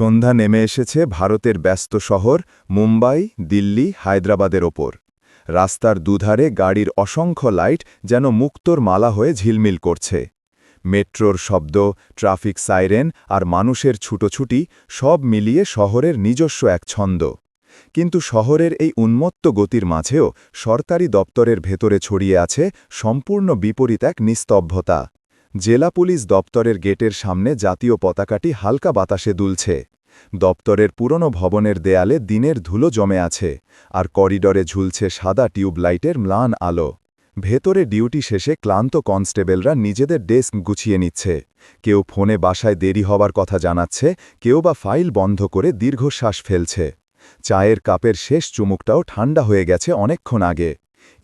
সন্ধ্যা নেমে এসেছে ভারতের ব্যস্ত শহর, মুম্বাই, দিল্লি, হায়দ্রাবাদের ওপর। রাস্তার দুধারে গাড়ির অসংখ্য লাইট যেন মুক্তোর মালা হয়ে ঝিলমিল করছে। মেট্রোর শব্দ, ট্রাফিক সাইরেন আর মানুষের ছুটোছুটি সব মিলিয়ে শহরের নিজস্ব এক ছন্দ। কিন্তু শহরের এই উন্মত্ত গতির মাঝেও সরকারি দপ্তরের ভেতরে ছড়িয়ে আছে সম্পূর্ণ বিপরীত এক নিস্তব্ধতা। জেলা পুলিশ দপ্তরের গেটের সামনে জাতীয় পতাকাটি হালকা বাতাসে দুলছে। দপ্তরের পুরনো ভবনের দেয়ালে দিনের ধুলো জমে আছে, আর করিডরে ঝুলছে সাদা টিউবলাইটের ম্লান আলো। ভেতরে ডিউটি শেষে ক্লান্ত কনস্টেবলরা নিজেদের ডেস্ক গুছিয়ে নিচ্ছে। কেউ ফোনে বাসায় দেরি হবার কথা জানাচ্ছে, কেউ বা ফাইল বন্ধ করে দীর্ঘশ্বাস ফেলছে। চায়ের কাপের শেষ চুমুকটাও ঠান্ডা হয়ে গেছে অনেকক্ষণ আগে।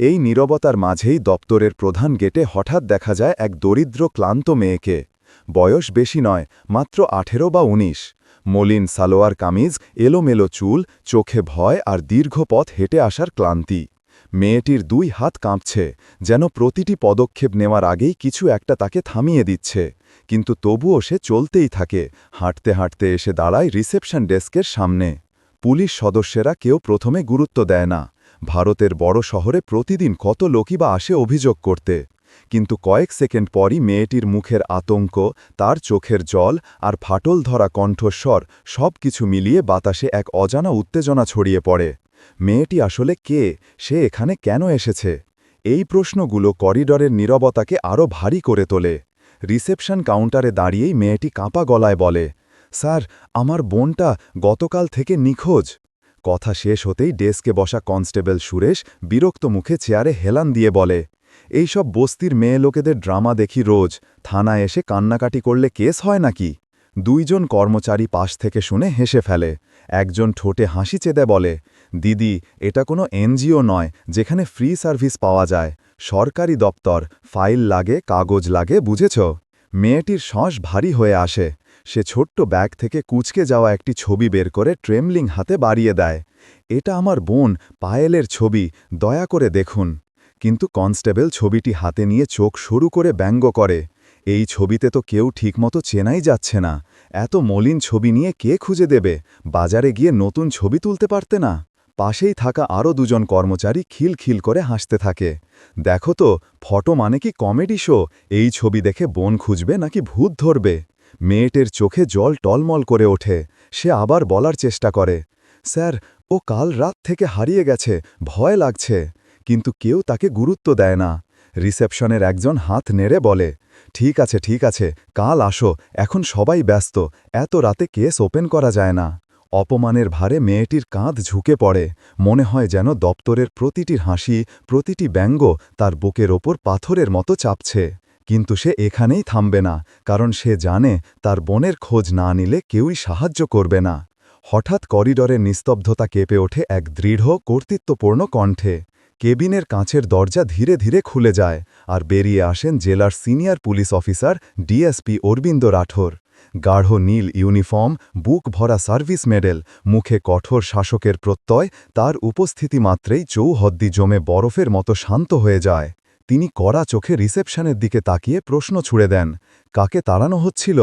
এই নীরবতার মাঝেই দপ্তরের প্রধান গেটে হঠাৎ দেখা যায় এক দরিদ্র ক্লান্ত মেয়েকে। বয়স বেশি নয়, মাত্র আঠেরো বা উনিশ। মলিন সালোয়ার কামিজ, এলোমেলো চুল, চোখে ভয় আর দীর্ঘ পথ হেঁটে আসার ক্লান্তি। মেয়েটির দুই হাত কাঁপছে, যেন প্রতিটি পদক্ষেপ নেওয়ার আগেই কিছু একটা তাকে থামিয়ে দিচ্ছে। কিন্তু তবুও সে চলতেই থাকে, হাঁটতে হাঁটতে এসে দাঁড়ায় রিসেপশন ডেস্কের সামনে। পুলিশ সদস্যেরা কেউ প্রথমে গুরুত্ব দেয় না। ভারতের বড় শহরে প্রতিদিন কত লোকই বা আসে অভিযোগ করতে। কিন্তু কয়েক সেকেন্ড পরই মেয়েটির মুখের আতঙ্ক, তার চোখের জল আর ফাটল ধরা কণ্ঠস্বর সব কিছু মিলিয়ে বাতাসে এক অজানা উত্তেজনা ছড়িয়ে পড়ে। মেয়েটি আসলে কে? সে এখানে কেন এসেছে? এই প্রশ্নগুলো করিডরের নীরবতাকে আরও ভারী করে তোলে। রিসেপশন কাউন্টারে দাঁড়িয়েই মেয়েটি কাঁপা গলায় বলে, স্যার, আমার বোনটা গতকাল থেকে নিখোঁজ। কথা শেষ হতেই ডেস্কে বসা কনস্টেবল সুরেশ বিরক্ত মুখে চেয়ারে হেলান দিয়ে বলে এইসব বস্তির মেয়ে লোকেদের ড্রামা দেখি রোজ, থানায় এসে কান্নাকাটি করলে কেস হয় নাকি? দুইজন কর্মচারী পাশ থেকে শুনে হেসে ফেলে। একজন ঠোঁটে হাসি চেদে বলে, দিদি, এটা কোনো এনজিও নয়, যেখানে ফ্রি সার্ভিস পাওয়া যায়। সরকারি দপ্তর, ফাইল লাগে, কাগজ লাগে, বুঝেছ? মেয়েটির শ্বাস ভারী হয়ে আসে। সে ছোট্ট ব্যাগ থেকে কুচকে যাওয়া একটি ছবি বের করে ট্রেমলিং হাতে বাড়িয়ে দেয়। এটা আমার বোন, পায়েলের ছবি, দয়া করে দেখুন। কিন্তু কনস্টেবল ছবিটি হাতে নিয়ে চোখ শুরু করে ব্যঙ্গ করে। এই ছবিতে তো কেউ ঠিকমতো চেনাই যাচ্ছে না। এত মলিন ছবি নিয়ে কে খুঁজে দেবে? বাজারে গিয়ে নতুন ছবি তুলতে পারতে না? পাশেই থাকা আরও দুজন কর্মচারী খিলখিল করে হাসতে থাকে। দেখো তো, ফটো মানে কি কমেডি শো? এই ছবি দেখে বোন খুঁজবে নাকি ভূত ধরবে? মেয়েটের চোখে জল টলমল করে ওঠে। সে আবার বলার চেষ্টা করে, স্যার, ও কাল রাত থেকে হারিয়ে গেছে, ভয় লাগছে। কিন্তু কেউ তাকে গুরুত্ব দেয় না। রিসেপশনের একজন হাত নেড়ে বলে, ঠিক আছে ঠিক আছে, কাল আসো, এখন সবাই ব্যস্ত, এত রাতে কেস ওপেন করা যায় না। অপমানের ভারে মেয়েটির কাঁধ ঝুঁকে পড়ে, মনে হয় যেন দপ্তরের প্রতিটির হাসি, প্রতিটি ব্যঙ্গ তার বুকের ওপর পাথরের মতো চাপছে। কিন্তু সে এখানেই থামবে না, কারণ সে জানে তার বোনের খোঁজ না নিলে কেউই সাহায্য করবে না। হঠাৎ করিডরের নিস্তব্ধতা কেঁপে ওঠে এক দৃঢ়, কর্তৃত্বপূর্ণ কণ্ঠে। কেবিনের কাঁচের দরজা ধীরে ধীরে খুলে যায় আর বেরিয়ে আসেন জেলার senior police officer DSP Arvind Rathore. গাঢ় নীল ইউনিফর্ম, বুক ভরা সার্ভিস মেডেল, মুখে কঠোর শাসকের প্রত্যয়, তার উপস্থিতি মাত্রেই চৌহদ্দি জমে বরফের মতো শান্ত হয়ে যায়। তিনি কড়া চোখে রিসেপশনের দিকে তাকিয়ে প্রশ্ন ছুড়ে দেন, কাকে তাড়ানো হচ্ছিল?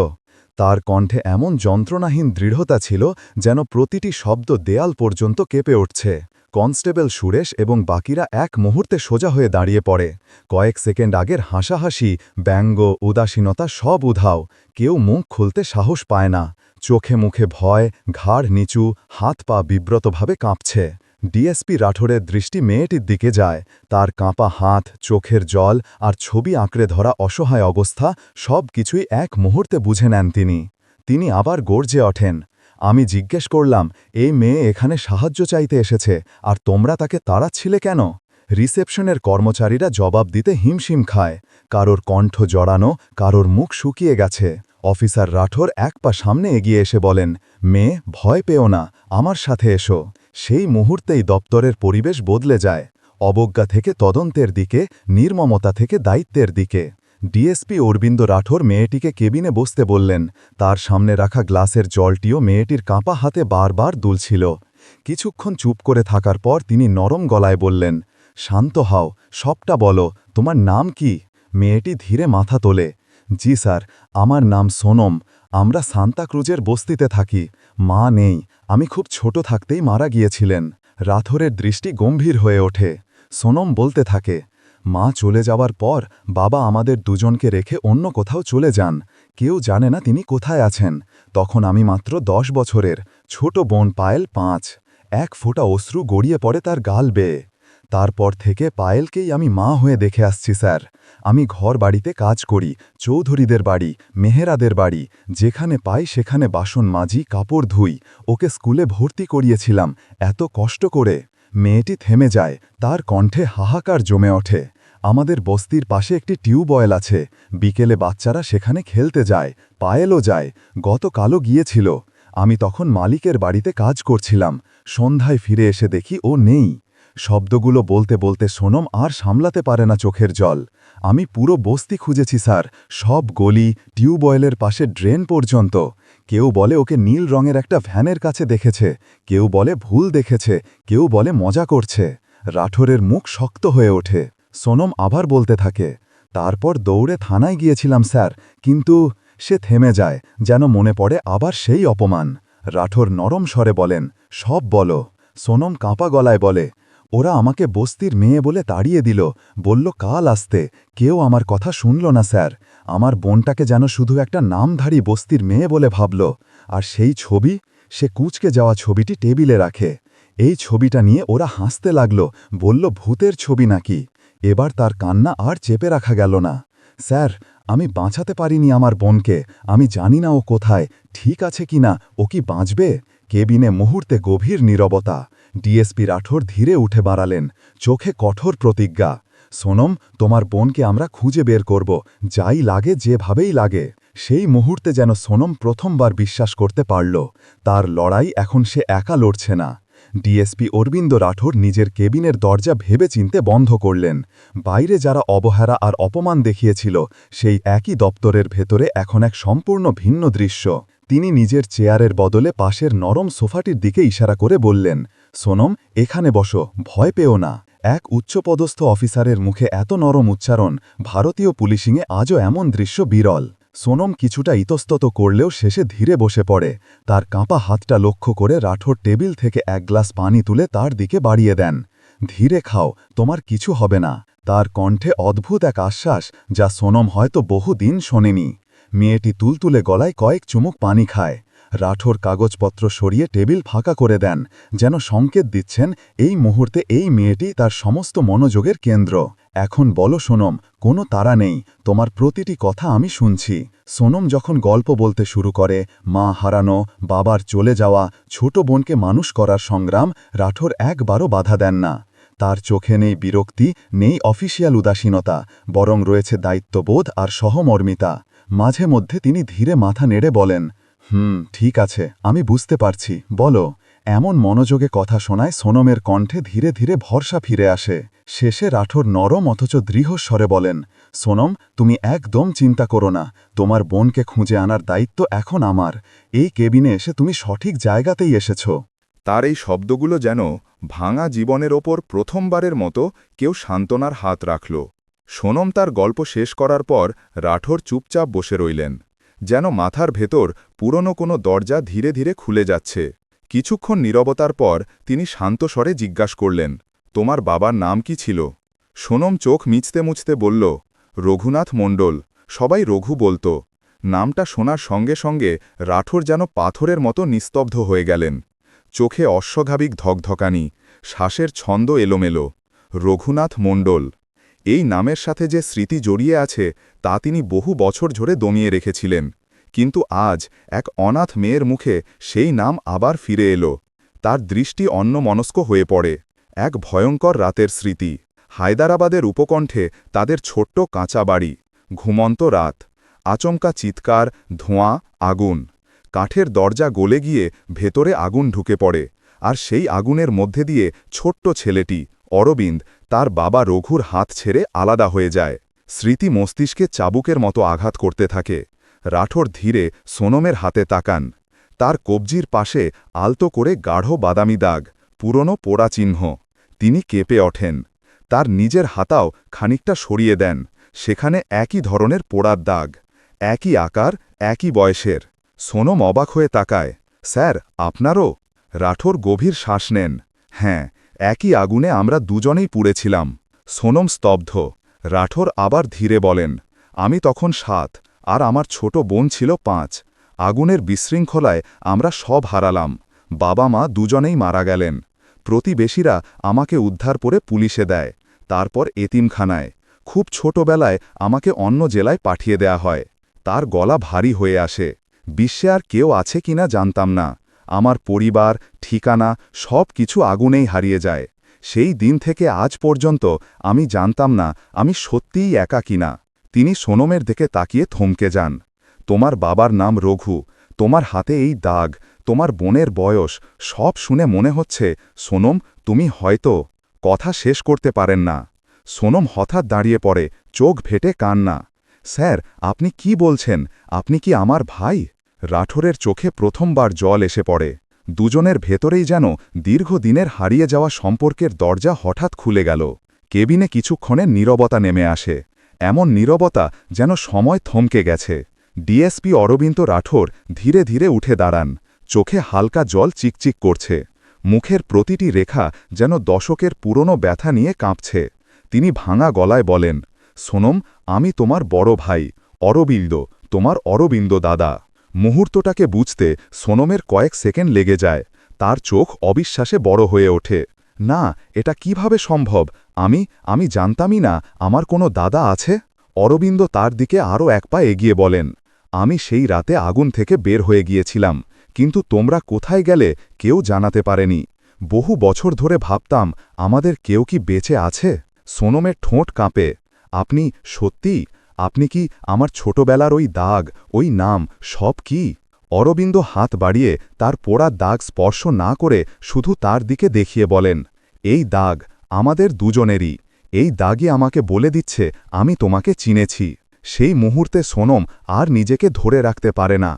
তার কণ্ঠে এমন যন্ত্রণাহীন দৃঢ়তা ছিল যেন প্রতিটি শব্দ দেয়াল পর্যন্ত কেঁপে উঠছে। কনস্টেবল সুরেশ এবং বাকিরা এক মুহূর্তে সোজা হয়ে দাঁড়িয়ে পড়ে। কয়েক সেকেন্ড আগের হাসাহাসি, ব্যঙ্গ, উদাসীনতা সব উধাও। কেউ মুখ খুলতে সাহস পায় না। চোখে মুখে ভয়, ঘাড় নিচু, হাত পা বিব্রতভাবে কাঁপছে। ডিএসপি রাঠোরের দৃষ্টি মেয়েটির দিকে যায়। তার কাঁপা হাত, চোখের জল আর ছবি আঁকড়ে ধরা অসহায় অবস্থা সব কিছুই এক মুহূর্তে বুঝে নেন তিনি। তিনি আবার গর্জে ওঠেন, আমি জিজ্ঞেস করলাম, এই মেয়ে এখানে সাহায্য চাইতে এসেছে, আর তোমরা তাকে তাড়াচ্ছিলে কেন? রিসেপশনের কর্মচারীরা জবাব দিতে হিমশিম খায়, কারোর কণ্ঠ জড়ানো, কারোর মুখ শুকিয়ে গেছে। অফিসার রাঠোর এক পা সামনে এগিয়ে এসে বলেন, মেয়ে, ভয় পেও না, আমার সাথে এসো। সেই মুহূর্তেই দপ্তরের পরিবেশ বদলে যায়। অবজ্ঞা থেকে তদন্তের দিকে, নির্মমতা থেকে দায়িত্বের দিকে। ডিএসপি অরবিন্দ রাঠোর মেয়েটিকে কেবিনে বসতে বললেন, তার সামনে রাখা গ্লাসের জলটিও মেয়েটির কাঁপা হাতে বারবার দুলছিল। কিছুক্ষণ চুপ করে থাকার পর তিনি নরম গলায় বললেন, শান্ত হও, সবটা বলো, তোমার নাম কি? মেয়েটি ধীরে মাথা তোলে, জি স্যার, আমার নাম সোনম আমরা সান্তাক্রুজের বস্তিতে থাকি। মা নেই। আমি খুব ছোট থাকতেই মারা গিয়েছিলেন। রাথরের দৃষ্টি গম্ভীর হয়ে ওঠে। সোনম বলতে থাকে, মা চলে যাওয়ার পর বাবা আমাদের দুজনকে রেখে অন্য কোথাও চলে যান। কেউ জানে না তিনি কোথায় আছেন। তখন আমি মাত্র দশ বছরের ছোট বোন পায়েল পাঁচ। এক ফোঁটা অশ্রু গড়িয়ে পড়ে তার গাল বেয়ে। তারপর থেকে পায়েলকেই আমি মা হয়ে দেখে আসছি, স্যার। আমি ঘর বাড়িতে কাজ করি, চৌধুরীদের বাড়ি, মেহেরাদের বাড়ি, যেখানে পাই সেখানে বাসন মাজি, কাপড় ধুই, ওকে স্কুলে ভর্তি করিয়েছিলাম, এত কষ্ট করে। মেয়েটি থেমে যায়, তার কণ্ঠে হাহাকার জমে ওঠে। আমাদের বস্তির পাশে একটি টিউবওয়েল আছে, বিকেলে বাচ্চারা সেখানে খেলতে যায়, পায়েলও যায়, গতকালও গিয়েছিল। আমি তখন মালিকের বাড়িতে কাজ করছিলাম, সন্ধ্যায় ফিরে এসে দেখি ও নেই। শব্দগুলো বলতে বলতে সোনম আর সামলাতে পারে না চোখের জল। আমি পুরো বস্তি খুঁজেছি, স্যার। সব গলি টিউবওয়েলের পাশে ড্রেন পর্যন্ত। কেউ বলে ওকে নীল রঙের একটা ভ্যানের কাছে দেখেছে। কেউ বলে ভুল দেখেছে। কেউ বলে মজা করছে। রাঠোরের মুখ শক্ত হয়ে ওঠে। সোনম আবার বলতে থাকে, তারপর দৌড়ে থানায় গিয়েছিলাম, স্যার। কিন্তু সে থেমে যায়, যেন মনে পড়ে আবার সেই অপমান। রাঠোর নরম স্বরে বলেন, সব বলো। সোনম কাঁপা গলায় বলে ওরা আমাকে বস্তির মেয়ে বলে তাড়িয়ে দিল, বলল, কাল আসতে। কেউ আমার কথা শুনল না, স্যার। আমার বোনটাকে যেন শুধু একটা নামধারী বস্তির মেয়ে বলে ভাবল। আর সেই ছবি, সে কুচকে যাওয়া ছবিটি টেবিলে রাখে। এই ছবিটা নিয়ে ওরা হাসতে লাগল, বলল, ভূতের ছবি নাকি? এবার তার কান্না আর চেপে রাখা গেল না। স্যার, আমি বাঁচাতে পারিনি আমার বোনকে। আমি জানি না ও কোথায়। ঠিক আছে কিনা ও কি বাঁচবে? কেবিনে মুহূর্তে গভীর নীরবতা। ডিএসপি রাঠোর ধীরে উঠে বাড়ালেন। চোখে কঠোর প্রতিজ্ঞা। সোনম, তোমার বোনকে আমরা খুঁজে বের করব, যাই লাগে যেভাবেই লাগে। সেই মুহূর্তে যেন সোনম প্রথমবার বিশ্বাস করতে পারল। তার লড়াই এখন সে একা লড়ছে না। ডিএসপি অরবিন্দ রাঠোর নিজের কেবিনের দরজা ভেবে চিনতে বন্ধ করলেন। বাইরে যারা অবহেলা আর অপমান দেখিয়েছিল, সেই একই দপ্তরের ভেতরে এখন এক সম্পূর্ণ ভিন্ন দৃশ্য। তিনি নিজের চেয়ারের বদলে পাশের নরম সোফাটির দিকে ইশারা করে বললেন সোনম, এখানে বসো, ভয় পেও না। এক উচ্চপদস্থ অফিসারের মুখে এত নরম উচ্চারণ, ভারতীয় পুলিশিংয়ে আজও এমন দৃশ্য বিরল। সোনম কিছুটা ইতস্তত করলেও শেষে ধীরে বসে পড়ে। তার কাঁপা হাতটা লক্ষ্য করে রাঠোর টেবিল থেকে এক গ্লাস পানি তুলে তার দিকে বাড়িয়ে দেন। ধীরে খাও, তোমার কিছু হবে না। তার কণ্ঠে অদ্ভুত এক আশ্বাস, যা সোনম হয়তো বহুদিন শোনেনি। মেয়েটি তুলতুলে গলায় কয়েক চুমুক পানি খায়। রাঠোর কাগজপত্র সরিয়ে টেবিল ফাঁকা করে দেন, যেন সংকেত দিচ্ছেন এই মুহূর্তে এই মেয়েটি তার সমস্ত মনোযোগের কেন্দ্র। এখন বলো সোনম, কোনো তারা নেই, তোমার প্রতিটি কথা আমি শুনছি। সোনম যখন গল্প বলতে শুরু করে, মা হারানো, বাবার চলে যাওয়া, ছোট বোনকে মানুষ করার সংগ্রাম, রাঠোর একবারও বাধা দেন না। তার চোখে নেই বিরক্তি, নেই অফিসিয়াল উদাসীনতা, বরং রয়েছে দায়িত্ববোধ আর সহমর্মিতা। মাঝে মধ্যে তিনি ধীরে মাথা নেড়ে বলেন হুম, ঠিক আছে, আমি বুঝতে পারছি। বলো, এমন মনোযোগে কথা শোনায় সোনমের কণ্ঠে ধীরে ধীরে ভরসা ফিরে আসে। শেষে রাঠোর নরম অথচ দৃঢ়স্বরে বলেন, সোনম, তুমি একদম চিন্তা করো না। তোমার বোনকে খুঁজে আনার দায়িত্ব এখন আমার। এই কেবিনে এসে তুমি সঠিক জায়গাতেই এসেছ। তার এই শব্দগুলো যেন ভাঙা জীবনের ওপর প্রথমবারের মতো কেউ সান্ত্বনার হাত রাখল। সোনম তার গল্প শেষ করার পর রাঠোর চুপচাপ বসে রইলেন। যেন মাথার ভেতর পুরনো কোনো দরজা ধীরে ধীরে খুলে যাচ্ছে। কিছুক্ষণ নীরবতার পর তিনি শান্ত স্বরে জিজ্ঞাসা করলেন, তোমার বাবার নাম কি ছিল? সোনম চোখ মিচতে মুছতে বলল, রঘুনাথ মণ্ডল, সবাই রঘু বলতো। নামটা শোনার সঙ্গে সঙ্গে রাঠোর যেন পাথরের মতো নিস্তব্ধ হয়ে গেলেন। চোখে অশ্বঘাবিক ধকধকানি, শ্বাসের ছন্দ এলোমেলো। রঘুনাথ মণ্ডল এই নামের সাথে যে স্মৃতি জড়িয়ে আছে, তা তিনি বহু বছর ধরে দমিয়ে রেখেছিলেন। কিন্তু আজ এক অনাথ মেয়ের মুখে সেই নাম আবার ফিরে এলো। তার দৃষ্টি অন্য অন্যমনস্ক হয়ে পড়ে। এক ভয়ঙ্কর রাতের স্মৃতি। হায়দারাবাদের উপকণ্ঠে তাদের ছোট্ট কাঁচা বাড়ি। ঘুমন্ত রাত। আচমকা চিৎকার, ধোঁয়া, আগুন। কাঠের দরজা গলে গিয়ে ভেতরে আগুন ঢুকে পড়ে। আর সেই আগুনের মধ্যে দিয়ে ছোট্ট ছেলেটি, অরবিন্দ তার বাবা রঘুর হাত ছেড়ে আলাদা হয়ে যায়। স্মৃতি মস্তিষ্কে চাবুকের মতো আঘাত করতে থাকে। রাঠোর ধীরে সোনমের হাতে তাকান। তার কবজির পাশে আলতো করে গাঢ় বাদামি দাগ, পুরনো পোড়া চিহ্ন। তিনি কেঁপে ওঠেন। তার নিজের হাতাও খানিকটা সরিয়ে দেন। সেখানে একই ধরনের পোড়ার দাগ, একই আকার, একই বয়সের। সোনম অবাক হয়ে তাকায়। স্যার, আপনারও? রাঠোর গভীর শ্বাস নেন। হ্যাঁ একই আগুনে আমরা দুজনেই পুড়েছিলাম। সোনম স্তব্ধ। রাঠোর আবার ধীরে বলেন, আমি তখন সাত, আর আমার ছোট বোন ছিল পাঁচ। আগুনের বিশৃঙ্খলায় আমরা সব হারালাম। বাবা মা দুজনেই মারা গেলেন। প্রতিবেশীরা আমাকে উদ্ধার করে পুলিশে দেয়। তারপর এতিমখানায়। খুব ছোটবেলায় আমাকে অন্য জেলায় পাঠিয়ে দেয়া হয়। তার গলা ভারী হয়ে আসে। বিশ্বে আর কেউ আছে কিনা জানতাম না। আমার পরিবার, ঠিকানা সব কিছু আগুনেই হারিয়ে যায়। সেই দিন থেকে আজ পর্যন্ত আমি জানতাম না আমি সত্যিই একা কিনা। তিনি সোনমের দিকে তাকিয়ে থমকে যান। তোমার বাবার নাম রঘু, তোমার হাতে এই দাগ, তোমার বোনের বয়স, সব শুনে মনে হচ্ছে সোনম, তুমি হয়তো কথা শেষ করতে পারেন না। সোনম হঠাৎ দাঁড়িয়ে পড়ে, চোখ ভেটে কান্না। স্যার, আপনি কি বলছেন? আপনি কি আমার ভাই? রাঠোরের চোখে প্রথমবার জল এসে পড়ে। দুজনের ভেতরেই যেন দীর্ঘদিনের হারিয়ে যাওয়া সম্পর্কের দরজা হঠাৎ খুলে গেল। কেবিনে কিছুক্ষণের নীরবতা নেমে আসে। এমন নীরবতা যেন সময় থমকে গেছে। ডিএসপি অরবিন্দ রাঠোর ধীরে ধীরে উঠে দাঁড়ান। চোখে হালকা জল চিকচিক করছে। মুখের প্রতিটি রেখা যেন দশকের পুরনো ব্যথা নিয়ে কাঁপছে। তিনি ভাঙা গলায় বলেন, সোনম, আমি তোমার বড় ভাই। অরবিন্দ, তোমার অরবিন্দ দাদা। মুহূর্তটাকে বুঝতে সোনমের কয়েক সেকেন্ড লেগে যায়। তার চোখ অবিশ্বাসে বড় হয়ে ওঠে। না, এটা কীভাবে সম্ভব? আমি আমি জানতামই না, আমার কোনো দাদা আছে? অরবিন্দ তার দিকে আরও এক পা এগিয়ে বলেন, আমি সেই রাতে আগুন থেকে বের হয়ে গিয়েছিলাম, কিন্তু তোমরা কোথায় গেলে কেউ জানাতে পারেনি। বহু বছর ধরে ভাবতাম, আমাদের কেউ কি বেঁচে আছে? সোনমের ঠোঁট কাঁপে, আপনি সত্যি আপনি কি আমার ছোটবেলার ওই দাগ, ওই নাম, সব কি? অরবিন্দ হাত বাড়িয়ে তার পোড়া দাগ স্পর্শ না করে শুধু তার দিকে দেখিয়ে বলেন, এই দাগ আমাদের দুজনেরই, এই দাগই আমাকে বলে দিচ্ছে, আমি তোমাকে চিনেছি। সেই মুহূর্তে সোনম আর নিজেকে ধরে রাখতে পারে না,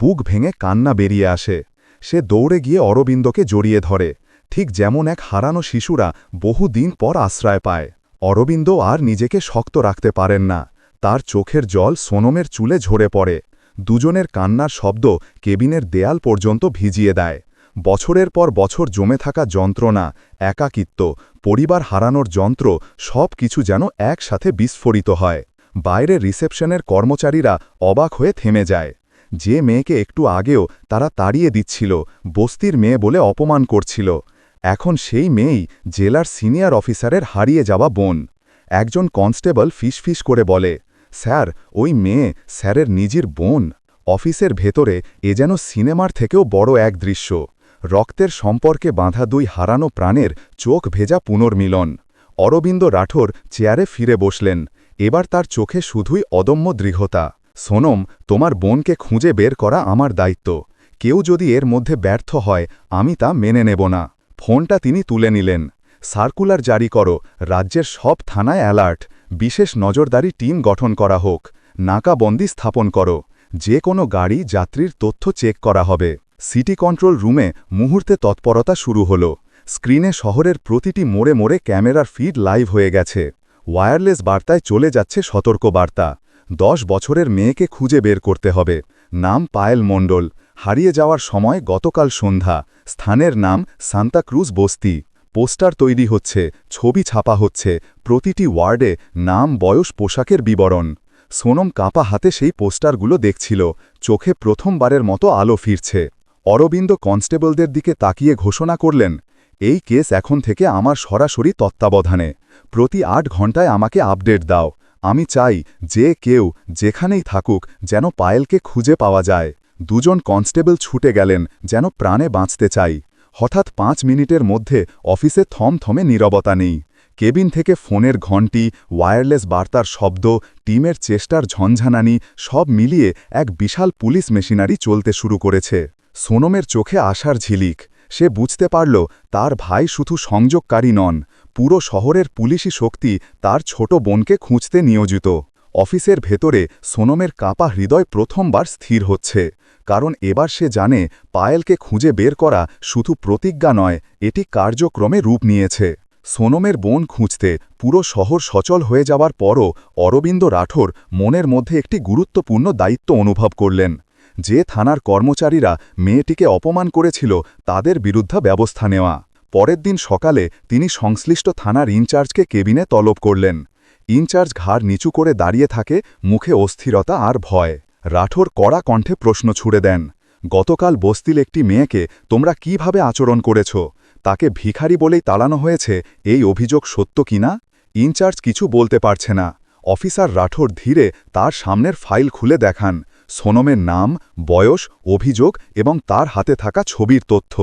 বুক ভেঙে কান্না বেরিয়ে আসে। সে দৌড়ে গিয়ে অরবিন্দকে জড়িয়ে ধরে, ঠিক যেমন এক হারানো শিশুরা বহুদিন পর আশ্রয় পায়। অরবিন্দ আর নিজেকে শক্ত রাখতে পারেন না। তার চোখের জল সোনমের চুলে ঝরে পড়ে। দুজনের কান্নার শব্দ কেবিনের দেয়াল পর্যন্ত ভিজিয়ে দেয়। বছরের পর বছর জমে থাকা যন্ত্রণা, একাকিত্ব, পরিবার হারানোর যন্ত্র সব কিছু যেন একসাথে বিস্ফোরিত হয়। বাইরে রিসেপশনের কর্মচারীরা অবাক হয়ে থেমে যায়। যে মেয়েকে একটু আগেও তারা তাড়িয়ে দিচ্ছিল, বস্তির মেয়ে বলে অপমান করছিল। এখন সেই মেয়েই জেলার সিনিয়র অফিসারের হারিয়ে যাওয়া বোন। একজন কনস্টেবল ফিসফিস করে বলে স্যার, ওই মেয়ে, স্যারের নিজের বোন। অফিসের ভেতরে এ যেন সিনেমার থেকেও বড় এক দৃশ্য। রক্তের সম্পর্কে বাঁধা দুই হারানো প্রাণের চোখ ভেজা পুনর্মিলন। অরবিন্দ রাঠোর চেয়ারে ফিরে বসলেন। এবার তার চোখে শুধুই অদম্য দৃঢ়তা। সোনম, তোমার বোনকে খুঁজে বের করা আমার দায়িত্ব। কেউ যদি এর মধ্যে ব্যর্থ হয়, আমি তা মেনে নেব না। ফোনটা তিনি তুলে নিলেন। সার্কুলার জারি করো। রাজ্যের সব থানায় অ্যালার্ট। বিশেষ নজরদারি টিম গঠন করা হোক। নাকাবন্দি স্থাপন করো। যে কোনো গাড়ি, যাত্রীর তথ্য চেক করা হবে। সিটি কন্ট্রোল রুমে মুহূর্তে তৎপরতা শুরু হল। স্ক্রিনে শহরের প্রতিটি মোড়ে মোড়ে ক্যামেরার ফিড লাইভ হয়ে গেছে। ওয়্যারলেস বার্তায় চলে যাচ্ছে সতর্ক বার্তা দশ বছরের মেয়েকে খুঁজে বের করতে হবে। নাম পায়েল মণ্ডল। হারিয়ে যাওয়ার সময় গতকাল সন্ধ্যা। স্থানের নাম সান্তাক্রুজ বস্তি। পোস্টার তৈরি হচ্ছে, ছবি ছাপা হচ্ছে, প্রতিটি ওয়ার্ডে নাম, বয়স, পোশাকের বিবরণ। সোনম কাঁপা হাতে সেই পোস্টারগুলো দেখছিল, চোখে প্রথমবারের মতো আলো ফিরছে। অরবিন্দ কনস্টেবলদের দিকে তাকিয়ে ঘোষণা করলেন, এই কেস এখন থেকে আমার সরাসরি তত্ত্বাবধানে। প্রতি আট ঘন্টায় আমাকে আপডেট দাও। আমি চাই যে কেউ যেখানেই থাকুক যেন পায়েলকে খুঁজে পাওয়া যায়। দুজন কনস্টেবল ছুটে গেলেন, যেন প্রাণে বাঁচতে চাই। হঠাৎ পাঁচ মিনিটের মধ্যে অফিসে থমথমে নীরবতা নেই। কেবিন থেকে ফোনের ঘণ্টি ওয়্যারলেস বার্তার শব্দ, টিমের চেষ্টার ঝঞ্ঝানানি সব মিলিয়ে এক বিশাল পুলিশ মেশিনারি চলতে শুরু করেছে। সোনমের চোখে আশার ঝিলিক। সে বুঝতে পারল, তার ভাই শুধু সংযোগকারী নন, পুরো শহরের পুলিশি শক্তি তার ছোট বোনকে খুঁজতে নিয়োজিত। অফিসের ভেতরে সোনমের কাপা হৃদয় প্রথমবার স্থির হচ্ছে। কারণ এবার সে জানে পায়েলকে খুঁজে বের করা শুধু প্রতিজ্ঞা নয়, এটি কার্যক্রমে রূপ নিয়েছে। সোনমের বোন খুঁজতে পুরো শহর সচল হয়ে যাওয়ার পরও অরবিন্দ রাঠোর মনের মধ্যে একটি গুরুত্বপূর্ণ দায়িত্ব অনুভব করলেন। যে থানার কর্মচারীরা মেয়েটিকে অপমান করেছিল, তাদের বিরুদ্ধে ব্যবস্থা নেওয়া। পরের দিন সকালে তিনি সংশ্লিষ্ট থানার ইনচার্জকে কেবিনে তলব করলেন। ইনচার্জ ঘাড় নিচু করে দাঁড়িয়ে থাকে, মুখে অস্থিরতা আর ভয়। রাঠোর কড়া কণ্ঠে প্রশ্ন ছুড়ে দেন, গতকাল বস্তিল একটি মেয়েকে তোমরা কীভাবে আচরণ করেছ? তাকে ভিখারি বলেই তাড়ানো হয়েছে, এই অভিযোগ সত্য কিনা ইনচার্জ কিছু বলতে পারছে না। অফিসার রাঠোর ধীরে তার সামনের ফাইল খুলে দেখান, সোনমের নাম, বয়স, অভিযোগ এবং তার হাতে থাকা ছবির তথ্য।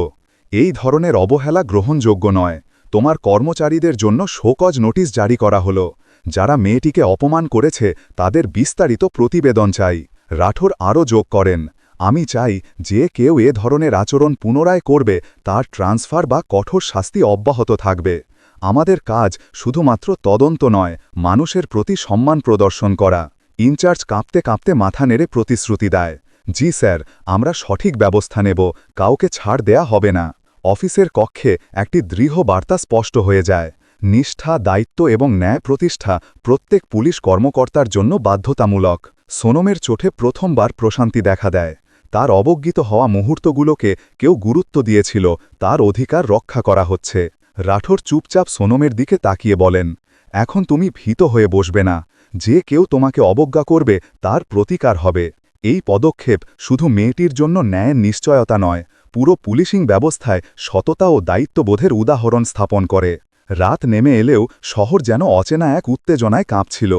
এই ধরনের অবহেলা গ্রহণযোগ্য নয়। তোমার কর্মচারীদের জন্য শোকজ নোটিশ জারি করা হলো। যারা মেয়েটিকে অপমান করেছে, তাদের বিস্তারিত প্রতিবেদন চাই। রাঠোর আরও যোগ করেন, আমি চাই যে কেউ এ ধরনের আচরণ পুনরায় করবে, তার ট্রান্সফার বা কঠোর শাস্তি অব্যাহত থাকবে। আমাদের কাজ শুধুমাত্র তদন্ত নয়, মানুষের প্রতি সম্মান প্রদর্শন করা। ইনচার্জ কাঁপতে কাঁপতে মাথা নেড়ে প্রতিশ্রুতি দেয়, জি স্যার, আমরা সঠিক ব্যবস্থা নেব, কাউকে ছাড় দেয়া হবে না। অফিসের কক্ষে একটি দৃঢ় বার্তা স্পষ্ট হয়ে যায়, নিষ্ঠা, দায়িত্ব এবং ন্যায় প্রতিষ্ঠা প্রত্যেক পুলিশ কর্মকর্তার জন্য বাধ্যতামূলক। সোনমের চোটে প্রথমবার প্রশান্তি দেখা দেয়। তার অবজ্ঞিত হওয়া মুহূর্তগুলোকে কেউ গুরুত্ব দিয়েছিল, তার অধিকার রক্ষা করা হচ্ছে। রাঠোর চুপচাপ সোনমের দিকে তাকিয়ে বলেন, এখন তুমি ভীত হয়ে বসবে না। যে কেউ তোমাকে অবজ্ঞা করবে, তার প্রতিকার হবে। এই পদক্ষেপ শুধু মেয়েটির জন্য ন্যায়ের নিশ্চয়তা নয়, পুরো পুলিশিং ব্যবস্থায় সততা ও দায়িত্ববোধের উদাহরণ স্থাপন করে। রাত নেমে এলেও শহর যেন অচেনা এক উত্তেজনায় কাঁপছিল।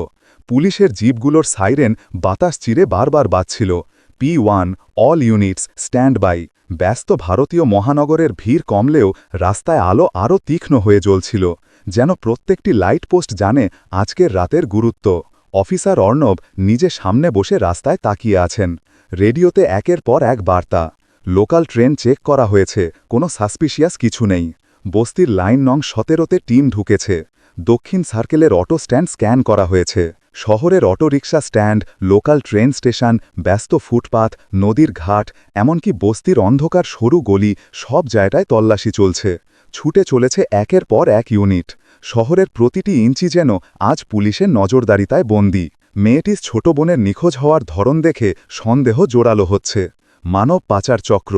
পুলিশের জিপগুলোর সাইরেন বাতাস চিরে বারবার বাজছিল। P one, all units stand by ব্যস্ত ভারতীয় মহানগরের ভিড় কমলেও রাস্তায় আলো আরও তীক্ষ্ণ হয়ে জ্বলছিল, যেন প্রত্যেকটি লাইট পোস্ট জানে আজকের রাতের গুরুত্ব। অফিসার অর্ণব নিজে সামনে বসে রাস্তায় তাকিয়ে আছেন। রেডিওতে একের পর এক বার্তা। লোকাল ট্রেন চেক করা হয়েছে, কোনো সাসপিশিয়াস কিছু নেই। বস্তির লাইন নং সতেরোতে টিম ঢুকেছে। দক্ষিণ সার্কেলের অটো স্ট্যান্ড স্ক্যান করা হয়েছে। শহরের autorickshaw stand, local train station, ব্যস্ত ফুটপাথ নদীর ঘাট, এমনকি বস্তির অন্ধকার সরু গলি, সব জায়গায় তল্লাশি চলছে। ছুটে চলেছে একের পর এক ইউনিট। শহরের প্রতিটি ইঞ্চি যেন আজ পুলিশের নজরদারিতায় বন্দী। মেয়েটির ছোট বোনের নিখোঁজ হওয়ার ধরন দেখে সন্দেহ জোরালো হচ্ছে। মানব পাচার চক্র।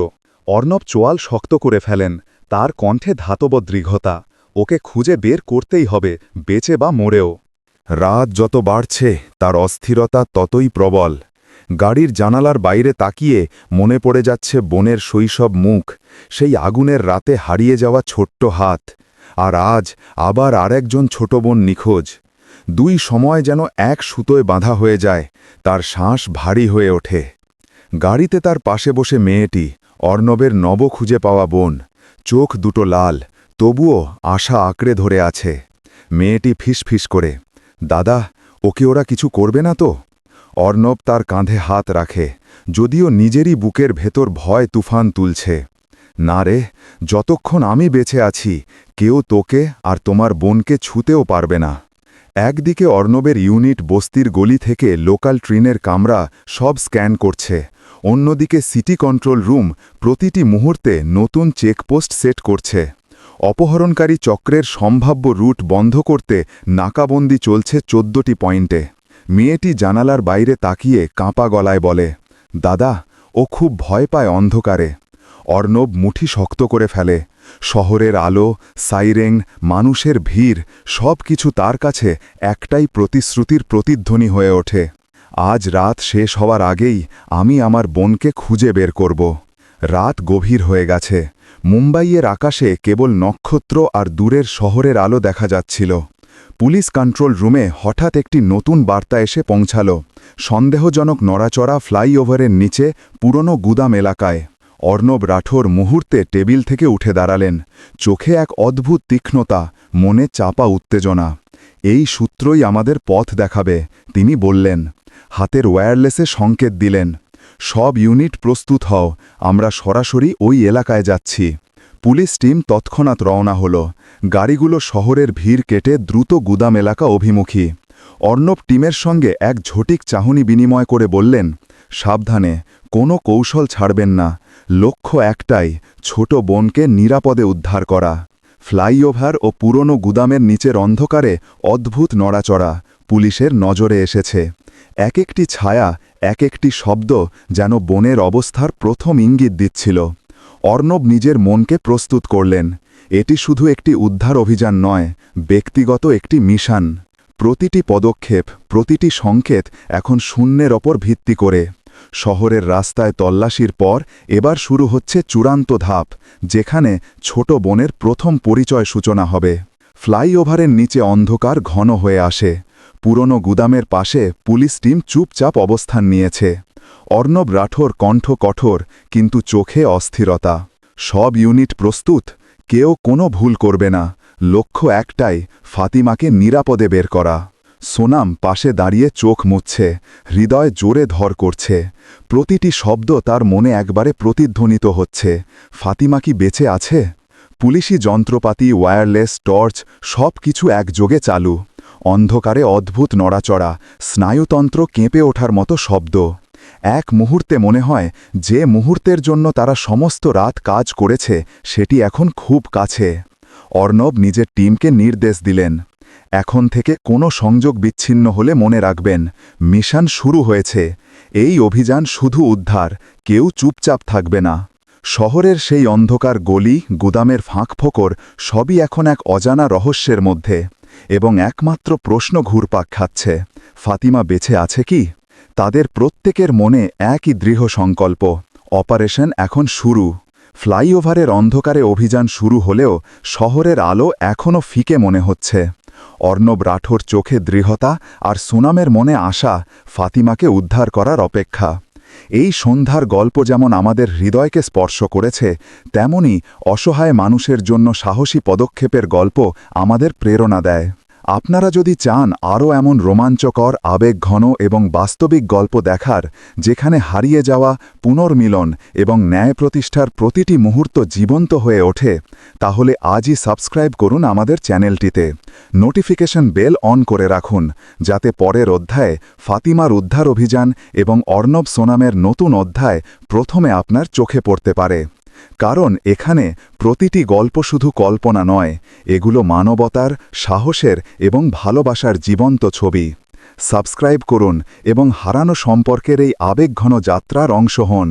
অর্ণব চোয়াল শক্ত করে ফেলেন। তার কণ্ঠে ধাতব দৃঢ়তা। ওকে খুঁজে বের করতেই হবে, বেঁচে বা মরেও। রাত যত বাড়ছে, তার অস্থিরতা ততই প্রবল। গাড়ির জানালার বাইরে তাকিয়ে মনে পড়ে যাচ্ছে বোনের শৈশব মুখ, সেই আগুনের রাতে হারিয়ে যাওয়া ছোট্ট হাত। আর আজ আবার আরেকজন ছোট বোন নিখোঁজ। দুই সময় যেন এক সুতোয় বাঁধা হয়ে যায়, তার শ্বাস ভারী হয়ে ওঠে। গাড়িতে তার পাশে বসে মেয়েটি, অর্ণবের নব খুঁজে পাওয়া বোন। চোখ দুটো লাল, তবুও আশা আঁকড়ে ধরে আছে। মেয়েটি ফিসফিস করে দাদা, ওকে ওরা কিছু করবে না তো? অর্ণব তার কাঁধে হাত রাখে, যদিও নিজেরই বুকের ভেতর ভয় তুফান তুলছে। না রে, যতক্ষণ আমি বেঁচে আছি, কেউ তোকে আর তোমার বোনকে ছুতেও পারবে না। একদিকে অর্ণবের ইউনিট বস্তির গলি থেকে লোকাল ট্রেনের কামরা সব স্ক্যান করছে, অন্যদিকে সিটি কন্ট্রোল রুম প্রতিটি মুহূর্তে নতুন চেকপোস্ট সেট করছে। অপহরণকারী চক্রের সম্ভাব্য রুট বন্ধ করতে নাকাবন্দি চলছে চোদ্দটি পয়েন্টে। মেয়েটি জানালার বাইরে তাকিয়ে কাঁপা গলায় বলে, দাদা, ও খুব ভয় পায় অন্ধকারে। অর্ণব মুঠি শক্ত করে ফেলে। শহরের আলো সাইরেং মানুষের ভিড়, সব কিছু তার কাছে একটাই প্রতিশ্রুতির প্রতিধ্বনি হয়ে ওঠে। আজ রাত শেষ হওয়ার আগেই আমি আমার বোনকে খুঁজে বের করব। রাত গভীর হয়ে গেছে। মুম্বাইয়ের আকাশে কেবল নক্ষত্র আর দূরের শহরের আলো দেখা যাচ্ছিল। পুলিশ কন্ট্রোল রুমে হঠাৎ একটি নতুন বার্তা এসে পৌঁছাল। সন্দেহজনক নড়াচড়া ফ্লাইওভারের নিচে পুরনো গুদাম এলাকায়। অর্ণব রাঠোর মুহূর্তে টেবিল থেকে উঠে দাঁড়ালেন। চোখে এক অদ্ভুত তীক্ষ্ণতা, মনে চাপা উত্তেজনা। এই সূত্রই আমাদের পথ দেখাবে, তিনি বললেন। হাতের ওয়্যারলেসে সংকেত দিলেন। সব ইউনিট প্রস্তুত হও, আমরা সরাসরি ওই এলাকায় যাচ্ছি। পুলিশ টিম তৎক্ষণাৎ রওনা হল। গাড়িগুলো শহরের ভিড় কেটে দ্রুত গুদাম এলাকা অভিমুখী। অর্ণব টিমের সঙ্গে এক ঝটিক চাহনি বিনিময় করে বললেন, সাবধানে, কোনো কৌশল ছাড়বেন না। লক্ষ্য একটাই, ছোট বোনকে নিরাপদে উদ্ধার করা। ফ্লাইওভার ও পুরনো গুদামের নিচের অন্ধকারে অদ্ভুত নড়াচড়া, পুলিশের নজরে এসেছে। এক একটি ছায়া এক একটি শব্দ যেন বনের অবস্থার প্রথম ইঙ্গিত দিচ্ছিল। অর্ণব নিজের মনকে প্রস্তুত করলেন। এটি শুধু একটি উদ্ধার অভিযান নয়, ব্যক্তিগত একটি মিশন। প্রতিটি পদক্ষেপ, প্রতিটি সংকেত এখন শূন্যের ওপর ভিত্তি করে। শহরের রাস্তায় তল্লাশির পর এবার শুরু হচ্ছে চূড়ান্ত ধাপ, যেখানে ছোট বনের প্রথম পরিচয় সূচনা হবে। ফ্লাইওভারের নিচে অন্ধকার ঘন হয়ে আসে। পুরনো গুদামের পাশে পুলিশ টিম চুপচাপ অবস্থান নিয়েছে। অর্ণব রাঠোর কণ্ঠ কঠোর, কিন্তু চোখে অস্থিরতা। সব ইউনিট প্রস্তুত, কেউ কোনো ভুল করবে না। লক্ষ্য একটাই, ফাতিমাকে নিরাপদে বের করা। সোনাম পাশে দাঁড়িয়ে চোখ মুছছে, হৃদয় জোরে ধর করছে। প্রতিটি শব্দ তার মনে একবারে প্রতিধ্বনিত হচ্ছে। ফাতিমা কি বেঁচে আছে? পুলিশি যন্ত্রপাতি, ওয়্যারলেস, টর্চ সব কিছু একযোগে চালু। অন্ধকারে অদ্ভুত নড়াচড়া, স্নায়ুতন্ত্র কেঁপে ওঠার মতো শব্দ। এক মুহূর্তে মনে হয়, যে মুহূর্তের জন্য তারা সমস্ত রাত কাজ করেছে, সেটি এখন খুব কাছে। অর্ণব নিজের টিমকে নির্দেশ দিলেন। এখন থেকে কোনো সংযোগ বিচ্ছিন্ন হলে মনে রাখবেন, মিশন শুরু হয়েছে। এই অভিযান শুধু উদ্ধার, কেউ চুপচাপ থাকবে না। শহরের সেই অন্ধকার গলি, গুদামের ফাঁকফোকর সবই এখন এক অজানা রহস্যের মধ্যে। এবং একমাত্র প্রশ্ন ঘুরপাক খাচ্ছে, ফাতিমা বেঁচে আছে কি? তাদের প্রত্যেকের মনে একই দৃঢ় সংকল্প, অপারেশন এখন শুরু। ফ্লাইওভারের অন্ধকারে অভিযান শুরু হলেও শহরের আলো এখনও ফিকে মনে হচ্ছে। অর্ণব রাঠোর চোখে দৃঢ়তা আর সুনামের মনে আশা ফাতিমাকে উদ্ধার করার অপেক্ষা। এই সন্ধ্যার গল্প যেমন আমাদের হৃদয়কে স্পর্শ করেছে, তেমনি অসহায় মানুষের জন্য সাহসী পদক্ষেপের গল্প আমাদের প্রেরণা দেয়। আপনারা যদি চান আরও এমন রোমাঞ্চকর, আবেগঘন এবং বাস্তবিক গল্প দেখার, যেখানে হারিয়ে যাওয়া, পুনর্মিলন এবং ন্যায় প্রতিষ্ঠার প্রতিটি মুহূর্ত জীবন্ত হয়ে ওঠে, তাহলে আজই সাবস্ক্রাইব করুন আমাদের চ্যানেলটিতে। নোটিফিকেশন বেল অন করে রাখুন, যাতে পরের অধ্যায়ে ফাতিমার উদ্ধার অভিযান এবং অর্ণব সোনামের নতুন অধ্যায় প্রথমে আপনার চোখে পড়তে পারে। কারণ এখানে প্রতিটি গল্প শুধু কল্পনা নয়, এগুলো মানবতার, সাহসের এবং ভালোবাসার জীবন্ত ছবি। সাবস্ক্রাইব করুন এবং হারানো সম্পর্কের এই আবেগঘন যাত্রার অংশ হন।